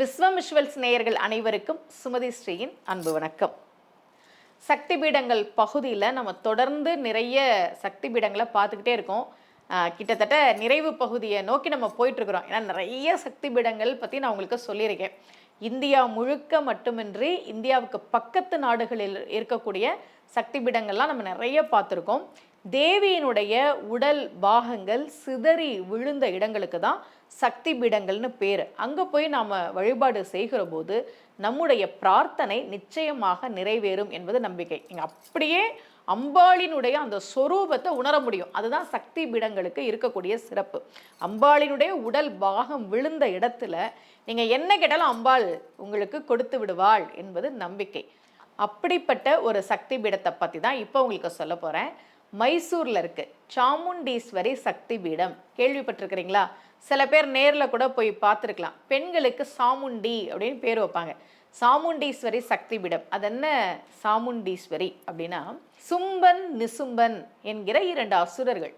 விஸ்வம் visuals நேயர்கள் அனைவருக்கும் சுமதி ஸ்ரீயின் அன்பு வணக்கம். சக்தி பீடங்கள் பகுதியில் நம்ம தொடர்ந்து நிறைய சக்தி பீடங்களை பார்த்துக்கிட்டே இருக்கோம். கிட்டத்தட்ட நிறைவு பகுதியை நோக்கி நம்ம போயிட்டுருக்குறோம். ஏன்னா நிறைய சக்தி பீடங்கள் பற்றி நான் உங்களுக்கு சொல்லியிருக்கேன். இந்தியா முழுக்க மட்டுமின்றி இந்தியாவுக்கு பக்கத்து நாடுகளில் இருக்கக்கூடிய சக்தி பீடங்கள்லாம் நம்ம நிறைய பார்த்துருக்கோம். தேவியினுடைய உடல் பாகங்கள் சிதறி விழுந்த இடங்களுக்கு தான் சக்தி பீடங்கள்னு பேர். அங்கே போய் நாம் வழிபாடு செய்கிற போது நம்முடைய பிரார்த்தனை நிச்சயமாக நிறைவேறும் என்பது நம்பிக்கை. இங்கே அப்படியே அம்பாளினுடைய அந்த சொரூபத்தை உணர முடியும். அதுதான் சக்தி பீடங்களுக்கு இருக்கக்கூடிய சிறப்பு. அம்பாளினுடைய உடல் பாகம் விழுந்த இடத்துல நீங்கள் என்ன கேட்டாலும் அம்பாள் உங்களுக்கு கொடுத்து விடுவாள் என்பது நம்பிக்கை. அப்படிப்பட்ட ஒரு சக்தி பீடத்தை பற்றி தான் இப்போ உங்களுக்கு சொல்ல போகிறேன் மைசூரில் இருக்குது சாமுண்டீஸ்வரி சக்தி பீடம் கேள்விப்பட்டிருக்கிறீங்களா? சில பேர் நேரில் கூட போய் பார்த்துருக்கலாம். பெண்களுக்கு சாமுண்டி அப்படின்னு பேர் வைப்பாங்க. சாமுண்டீஸ்வரி சக்தி பீடம் அது என்ன சாமுண்டீஸ்வரி அப்படின்னா சும்பன் நிசும்பன் என்கிற இரண்டு அசுரர்கள்.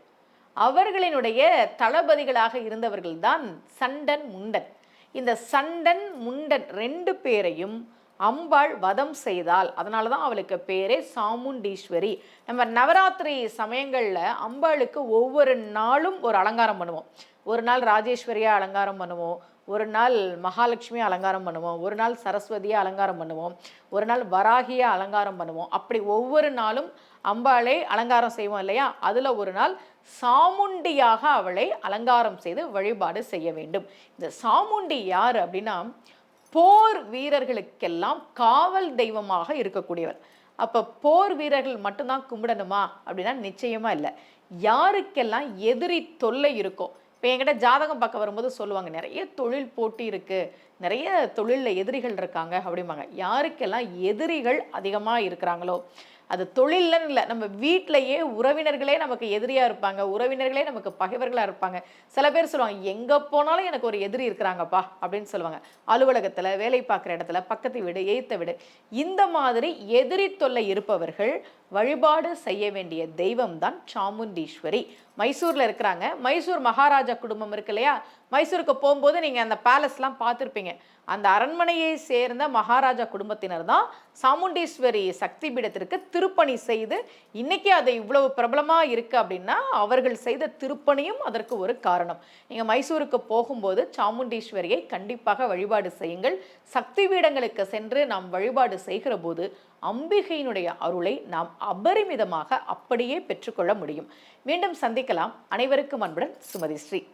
அவர்களினுடைய தளபதிகளாக இருந்தவர்கள்தான் சண்டன் முண்டன். இந்த சண்டன் முண்டன் ரெண்டு பேரையும் அம்பாள் வதம் செய்தால் அதனால தான் அவளுக்கு பேரே சாமுண்டீஸ்வரி. நம்ம நவராத்திரி சமயங்களில் அம்பாளுக்கு ஒவ்வொரு நாளும் ஒரு அலங்காரம் பண்ணுவோம். ஒரு நாள் ராஜேஸ்வரியாக அலங்காரம் பண்ணுவோம். ஒரு நாள் மகாலட்சுமியை அலங்காரம் பண்ணுவோம். ஒரு நாள் சரஸ்வதியை அலங்காரம் பண்ணுவோம். ஒரு நாள் வராகியை அலங்காரம் பண்ணுவோம். அப்படி ஒவ்வொரு நாளும் அம்பாளை அலங்காரம் செய்வோம் இல்லையா? அதில் ஒரு நாள் சாமுண்டியாக அவளை அலங்காரம் செய்து வழிபாடு செய்ய வேண்டும். இந்த சாமுண்டி யார் அப்படின்னா போர் வீரர்களுக்கெல்லாம் காவல் தெய்வமாக இருக்கக்கூடியவர். அப்போ போர் வீரர்கள் மட்டும்தான் கும்பிடணுமா? அப்படின்னா நிச்சயமாக இல்லை. யாருக்கெல்லாம் எதிரி தொல்லை இருக்கோ இப்போ என்கிட்ட ஜாதகம் பார்க்க வரும்போது சொல்லுவாங்க நிறைய தொழில் போட்டி இருக்குது நிறைய தொழிலில் எதிரிகள் இருக்காங்க. அப்படிம்பாங்க. யாருக்கெல்லாம் எதிரிகள் அதிகமாக இருக்கிறாங்களோ அது தொழில்லன்னு இல்லை. நம்ம வீட்டிலையே உறவினர்களே நமக்கு எதிரியாக இருப்பாங்க. உறவினர்களே நமக்கு பகைவர்களாக இருப்பாங்க. சில பேர் சொல்லுவாங்க எங்கே போனாலும் எனக்கு ஒரு எதிரி இருக்கிறாங்கப்பா அப்படின்னு சொல்லுவாங்க. அலுவலகத்தில் வேலை பார்க்குற இடத்துல பக்கத்து வீடு எய்த்த வீடு இந்த மாதிரி எதிரி தொல்லை இருப்பவர்கள் வழிபாடு செய்ய வேண்டிய தெய்வம் தான் சாமுண்டீஸ்வரி. மைசூரில் இருக்கிறாங்க. மைசூர் மகாராஜா குடும்பம் இருக்கு இல்லையா? மைசூருக்கு போகும்போது நீங்கள் அந்த பேலஸ்லாம் பார்த்துருப்பீங்க. அந்த அரண்மனையை சேர்ந்த மகாராஜா குடும்பத்தினர் தான் சாமுண்டீஸ்வரி சக்தி பீடத்திற்கு திருப்பணி செய்து இன்றைக்கி அது இவ்வளவு பிரபலமாக இருக்குது அப்படின்னா அவர்கள் செய்த திருப்பணியும் அதற்கு ஒரு காரணம். நீங்கள் மைசூருக்கு போகும்போது சாமுண்டீஸ்வரியை கண்டிப்பாக வழிபாடு செய்யுங்கள். சக்தி பீடங்களுக்கு சென்று நாம் வழிபாடு செய்கிற போது அம்பிகையினுடைய அருளை நாம் அபரிமிதமாக அப்படியே பெற்றுக்கொள்ள முடியும். மீண்டும் சந்திக்கலாம். அனைவருக்கும் அன்புடன் சுமதி ஸ்ரீ.